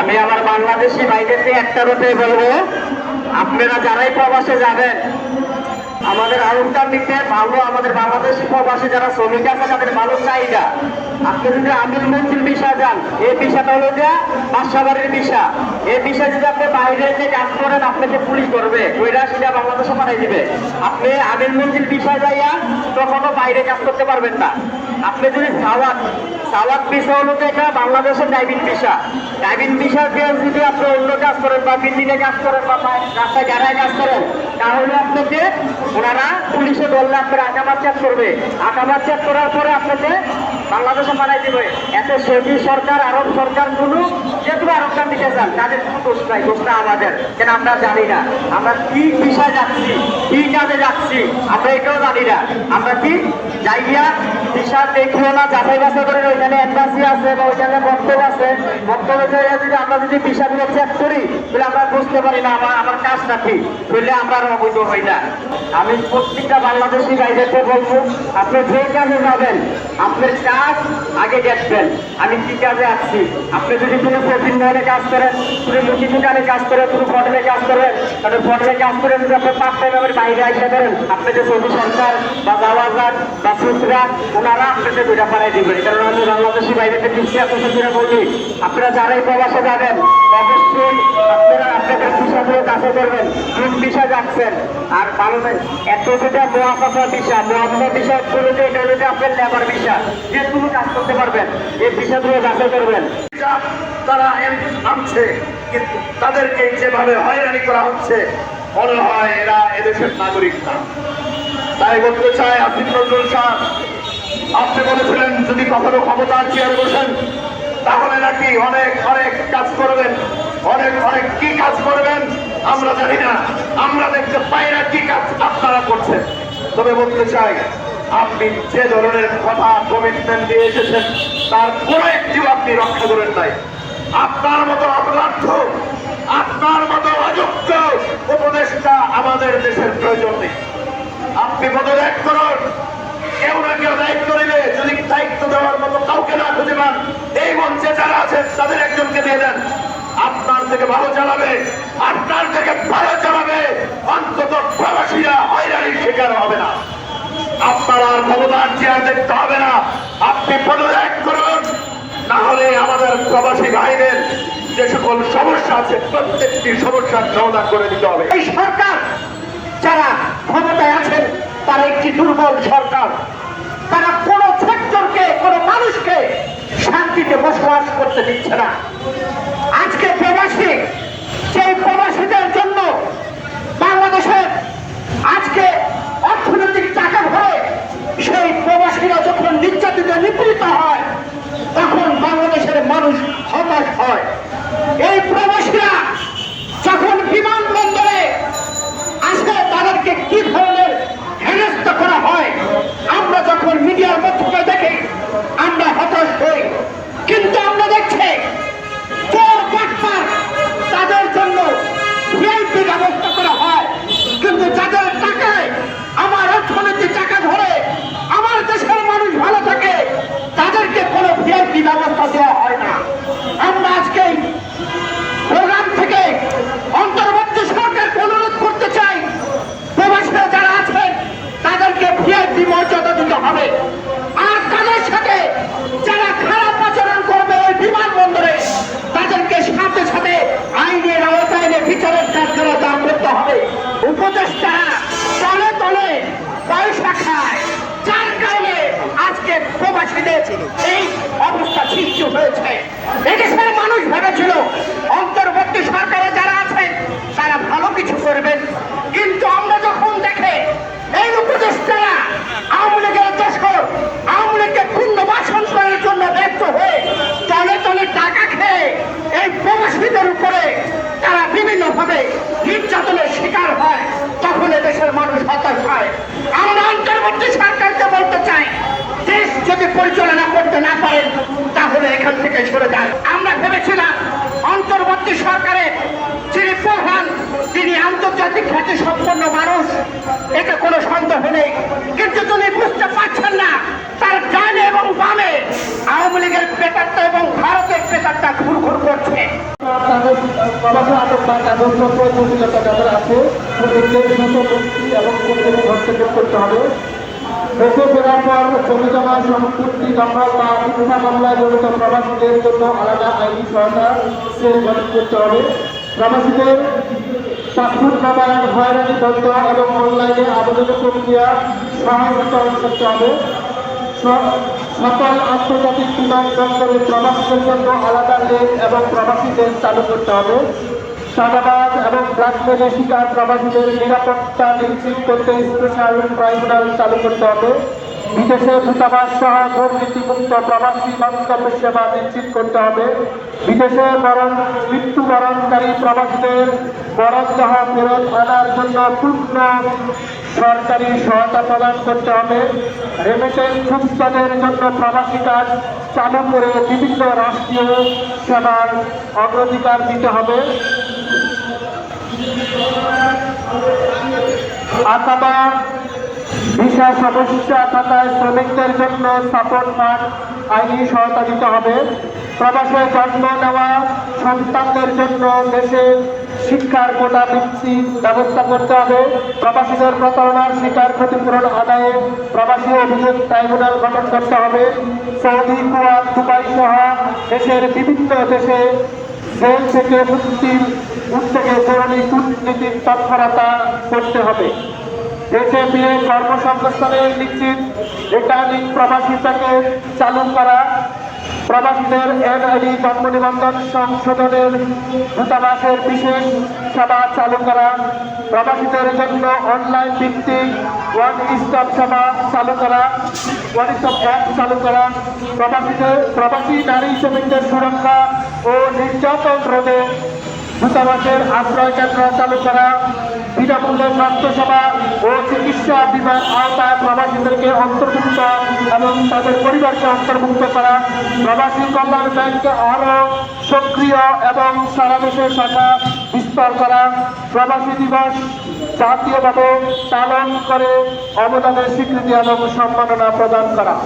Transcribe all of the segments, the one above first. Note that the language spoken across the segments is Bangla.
আমি আমার বাংলাদেশি ভাইদেরকে একটা রূপে বলব, আপনারা যারাই প্রবাসে যাবেন, আমাদের আলমটার দিকে ভালো আমাদের বাংলাদেশি প্রবাসী যারা শ্রমিক আছে, তাদের ভালো চাহিদা। আপনি যদি আমির মন্ত্রী বিষা যান, এই বিষাটা হলো যে বাসাবাড়ির বিষা এই বিষয় যদি আপনি বাইরে যে কাজ করেন, আপনাকে পুলিশ করবে ওইটা সেটা বাংলাদেশে পাঠাই দিবে। আপনি আমির মন্ত্রীর বিষয় যাইয়া তখনও বাইরে কাজ করতে পারবেন না। আপনি যদি সাওয়াত সাওয়াত বিষয় হলো যে এটা বাংলাদেশের ড্রাইভিং বিষা ড্রাইভিং বিষয় দিয়ে যদি আপনি অন্য কাজ করেন বা বিল্ডিংয়ে কাজ করেন বা রাস্তায় গাড়ায় কাজ করেন, তাহলে আপনাকে ওনারা পুলিশে বললে আপনার আকামার চেক করবে। আকামার চেক করার পরে আপনাকে বাংলাদেশে পাঠাই দিবে। এত সৌদি সরকার, আরব সরকারগুলো যেগুলো আরব কান দিতে চান তাদের কোনো দোষ নাই দোষটা আমাদের। কেন আমরা জানি না। আমরা কি বিষয় যাচ্ছি, কি কাজে যাচ্ছি, আমরা এটাও জানি না। আমরা কি যাইয়া দিশা দেখিও না, যাচাই বাছাই করে ওইখানে এম্বাসি আছে বা ওইখানে বক্তব্য আছে। বক্তব্য যদি আমরা যদি বিষয়গুলো চেক করি, তাহলে আমরা বুঝতে পারি না, আমার আমার কাজটা কি। বললে আমরা অবৈধ হই না। আমি প্রত্যেকটা বাংলাদেশি ভাইদেরকে বলব, আপনি যে কাজে যাবেন, আপনার কাজ আগে দেখবেন। আমি কি কাজে আসছি আপনি যদি কোনো প্রতিদিন ধরে কাজ করেন, কোনো মুখি দোকানে কাজ করেন, কোনো হোটেলে কাজ করেন, তাহলে হোটেলে কাজ করে যদি আপনি পাঁচ টাইম আবার বাইরে আসতে পারেন, আপনি যে সৌদি সরকার বা জাওয়াজাত বা সুতরা ওনারা আপনাকে দুইটা পাড়াই দিবেন। কারণ আমি বাংলাদেশি বাইরে বাইরেতে দৃষ্টি আকর্ষণ বলি, আপনারা যারাই প্রবাসে যাবেন, অবশ্যই আপনারা আপনাদের বিষয়গুলো কাছে করবেন, কোন বিষয় যাচ্ছেন। আর নেই এত যেটা বিষয় মহাপাশা বিষয়গুলো যে এটা হলো যে আপনার লেবার বিষয় যে কোনো কাজ করতে পারবেন এই বিষয়গুলো যাচাই করবেন। তারা আনছে কিন্তু তাদেরকে যেভাবে হয়রানি করা হচ্ছে, মনে হয় এরা এদেশের নাগরিক না। তাই বলতে চাই, আসিফ নজরুল সাহ আপনি বলেছিলেন যদি কখনো ক্ষমতার চেয়ারে বসেন তাহলে নাকি অনেক অনেক কাজ করবেন। অনেক অনেক কি কাজ করবেন, আমরা জানি না। আমরা দেখতে পাই না কি কাজ আপনারা করছেন। তবে বলতে চাই আপনি যে ধরনের কথা কমিটমেন্ট দিয়ে এসেছেন, তার কোনো একটিও আপনি রক্ষা করেন নাই। আপনার মতো অপরাধ আপনার মতো অযোগ্য উপদেষ্টা আমাদের দেশের প্রয়োজন নেই। আপনি পদত্যাগ করুন। কেউ না কেউ দায়িত্ব নেবে। যদি দায়িত্ব দেওয়ার মতো কাউকে না খুঁজে পান, এই মঞ্চে যারা আছেন, তাদের একজনকে দিয়ে দেন। আপনার থেকে ভালো চালাবে, আপনার থেকে ভালো চালাবে। অন্তত প্রবাসীরা হয়রানির শিকার হবে না। আপনার ক্ষমতার চেয়ার দেখতে হবে না। আপনি পদত্যাগ করুন, না হলে আমাদের প্রবাসী ভাইদের যে সকল সমস্যা আছে, প্রত্যেকটি সমস্যার সমাধান করে দিতে হবে। এই সরকার যারা ক্ষমতায় আছেন, তারা একটি দুর্বল সরকার। তারা কোনো সেক্টরকে, কোনো মানুষকে শান্তিতে বসবাস করতে দিচ্ছে না। হবে। আর তাদের সাথে যারা খারাপ আচরণ করবে ওই বিমানবন্দরে, তাদেরকে সাথে সাথে আইনের আওতায় বিচারের দাম করতে হবে। উপদেষ্টারা তলে তলে পয়সা খায়, যার কারণে আজকে এই অবস্থা সৃষ্টি হয়েছে। এদেশের মানুষ ভেবেছিল অন্তর্বর্তী সরকারে যারা আছেন তারা ভালো কিছু করবেন কিন্তু আমরা যখন দেখে এই উপদেষ্টারা আওয়ামী লীগের দোষর আওয়ামী লীগকে পুনর্বাসন করার জন্য ব্যর্থ হয়ে তলে তলে টাকা খেয়ে এই প্রবাসীদের উপরে তারা বিভিন্নভাবে নির্যাতনের শিকার হয়, তখন দেশের মানুষ হতাশ হয়। আমরা অন্তর্বর্তী সরকারকে বলতে চাই, দেশ যদি পরিচালনা করতে না পারেন, তাহলে এখান থেকে সরে যান আমরা ভেবেছিলাম অন্তর্বর্তী সরকারের যিনি প্রধান তিনি আন্তর্জাতিক খ্যাতি সম্পন্ন মানুষ এতে কোনো সন্দেহ নেই কিন্তু তিনি বুঝতে পারছেন না তার ডানে এবং বামে আওয়ামী লীগের পেটারটা এবং ভারতের পেটারটা ঘুরঘুর করছে বা জটিলতা যাদের আছে এবং প্রত্যেকে করতে হবে। দেশে ফেরার পর জমি জমা সম্পত্তি প্রবাসীদের জন্য আলাদা আইনি সহায়তা গঠন করতে হবে। প্রবাসীদের পাসপোর্ট নবায়ন হয়রানি বন্ধ এবং অনলাইনে আবেদনের প্রক্রিয়া সহজীকরণ করতে হবে। সকল আন্তর্জাতিক বিমানবন্দরে প্রবাসীদের জন্য আলাদা লেন এবং প্রবাসী লেন চালু করতে হবে। চাঁদাবাজ এবং ব্ল্যাকমেলের শিকার প্রবাসীদের নিরাপত্তা নিশ্চিত করতে স্পেশাল ট্রাইব্যুনাল চালু করতে হবে। বিদেশে দূতাবাস সহ দুর্নীতিমুক্ত প্রবাসী গন্তব্য সেবা নিশ্চিত করতে হবে। বিদেশে মরণ, মৃত্যুবরণকারী প্রবাসীদের বরণসহ ফেরত আনার জন্য পূর্ণ সরকারি সহায়তা প্রদান করতে হবে। রেমিটেন্স সুস্থদের জন্য প্রবাসী কাজ চালু করে বিভিন্ন রাষ্ট্রীয় সেবার অগ্রাধিকার দিতে হবে। অথবা ভিসা সমস্যা থাকায় শ্রমিকদের জন্য স্থাপন ফান্ড আইনি সহায়তা দিতে হবে। প্রবাসে জন্ম নেওয়া সন্তানদের জন্য দেশে শিক্ষার কোটা বৃত্তি ব্যবস্থা করতে হবে। প্রবাসীদের প্রতারণার শিকার ক্ষতিপূরণ আদায়ে প্রবাসী অভিযোগ ট্রাইব্যুনাল গঠন করতে হবে। সৌদি, কুয়াত, দুবাই সহ দেশের বিভিন্ন দেশে জেল থেকে মুক্তির উদ্যোগে জরুরি কূটনীতির তৎপরতা করতে হবে। দেশে ফিরে কর্মসংস্থানের নিশ্চিত রিটার্নিং প্রবাসী প্যাকেজ চালু করা, প্রবাসীদের এনআইডি জন্ম নিবন্ধন সংশোধনের দূতাবাসের বিশেষ সেবা চালু করা, প্রবাসীদের জন্য অনলাইন ভিত্তিক ওয়ান স্টপ সেবা চালু করা, ওয়ান স্টপ অ্যাপ চালু করা, প্রবাসীদের, প্রবাসী নারী শ্রমিকদের সুরক্ষা ও নির্যাতন রোধে দূতাবাসের আশ্রয় কেন্দ্র চালু করা বিনামূল্যে স্বাস্থ্যসেবা ও চিকিৎসা বিমার আওতায় প্রবাসীদেরকে অন্তর্ভুক্ত এবং তাদের পরিবারকে অন্তর্ভুক্ত করা প্রবাসী কল্যাণ ব্যাংকে আরও সক্রিয় এবং সারা দেশের শাখা বিস্তার করা প্রবাসী দিবস জাতীয়ভাবে পালন করে অবদানের স্বীকৃতি এবং সম্মাননা প্রদান করা।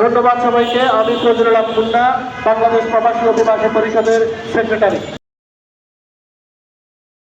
ধন্যবাদ সবাইকে। আমি ফজরুল মুন্না বাংলাদেশ প্রবাসী অভিবাসী পরিষদের সেক্রেটারি।